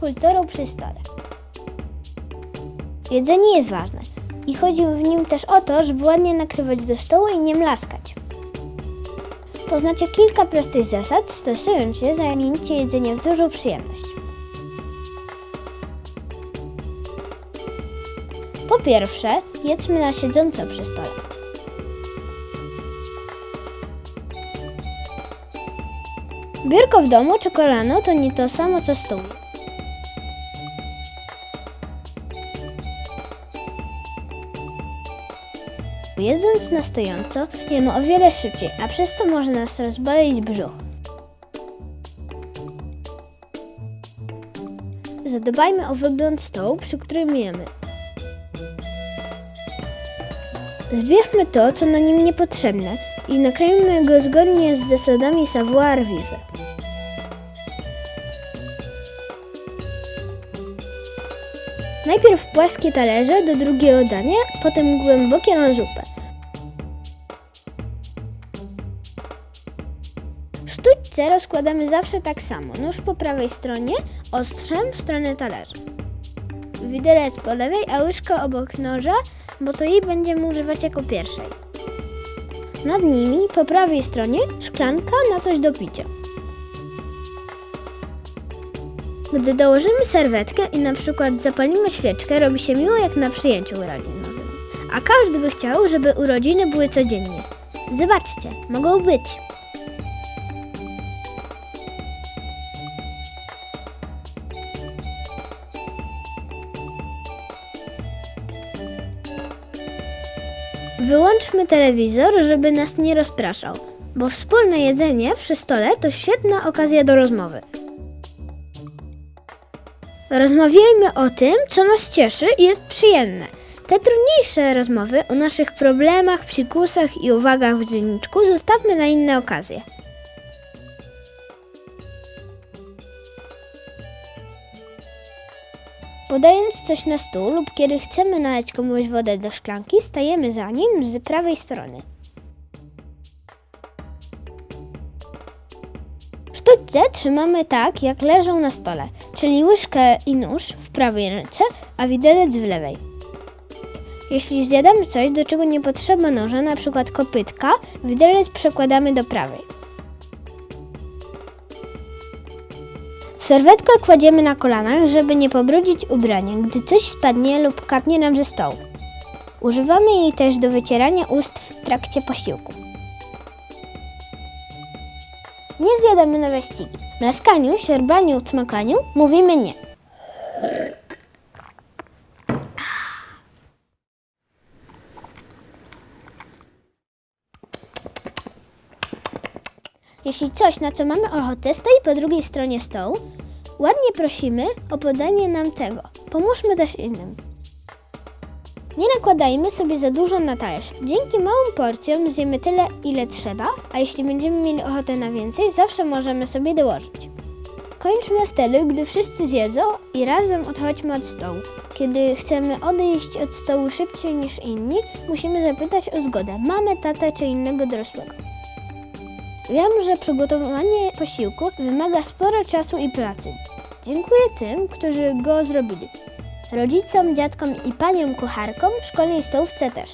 kulturą przy stole. Jedzenie jest ważne i chodzi w nim też o to, żeby ładnie nakrywać do stołu i nie mlaskać. Poznacie kilka prostych zasad, stosując je, zamienicie jedzenie w dużą przyjemność. Po pierwsze, jedzmy na siedząco przy stole. Biurko w domu czy kolano to nie to samo co stół. Jedząc na stojąco, jemy o wiele szybciej, a przez to może nas rozboleć brzuch. Zadbajmy o wygląd stołu, przy którym jemy. Zbierzmy to, co na nim niepotrzebne i nakrojmy go zgodnie z zasadami savoir-vivre. Najpierw płaskie talerze do drugiego dania, potem głębokie na zupę. Sztućce rozkładamy zawsze tak samo. Nóż po prawej stronie, ostrzem w stronę talerza. Widelec po lewej, a łyżka obok noża, bo to jej będziemy używać jako pierwszej. Nad nimi, po prawej stronie, szklanka na coś do picia. Gdy dołożymy serwetkę i na przykład zapalimy świeczkę, robi się miło jak na przyjęciu urodzinowym. A każdy by chciał, żeby urodziny były codziennie. Zobaczcie, mogą być. Wyłączmy telewizor, żeby nas nie rozpraszał, bo wspólne jedzenie przy stole to świetna okazja do rozmowy. Rozmawiajmy o tym, co nas cieszy i jest przyjemne. Te trudniejsze rozmowy o naszych problemach, psikusach i uwagach w dzienniczku zostawmy na inne okazje. Podając coś na stół lub kiedy chcemy nalać komuś wodę do szklanki, stajemy za nim z prawej strony. Sztućce trzymamy tak, jak leżą na stole, czyli łyżkę i nóż w prawej ręce, a widelec w lewej. Jeśli zjadamy coś, do czego nie potrzeba noża, przykład kopytka, widelec przekładamy do prawej. Serwetkę kładziemy na kolanach, żeby nie pobrudzić ubrania, gdy coś spadnie lub kapnie nam ze stołu. Używamy jej też do wycierania ust w trakcie posiłku. Nie zjadamy na wyścigi. Mlaskaniu, siorbaniu, cmakaniu mówimy nie. Jeśli coś, na co mamy ochotę, stoi po drugiej stronie stołu, ładnie prosimy o podanie nam tego. Pomóżmy też innym. Nie nakładajmy sobie za dużo na talerz. Dzięki małym porcjom zjemy tyle, ile trzeba, a jeśli będziemy mieli ochotę na więcej, zawsze możemy sobie dołożyć. Kończmy wtedy, gdy wszyscy zjedzą i razem odchodźmy od stołu. Kiedy chcemy odejść od stołu szybciej niż inni, musimy zapytać o zgodę mamę, tatę czy innego dorosłego. Wiem, że przygotowanie posiłku wymaga sporo czasu i pracy. Dziękuję tym, którzy go zrobili. Rodzicom, dziadkom i paniom kucharkom w szkolnej stołówce też.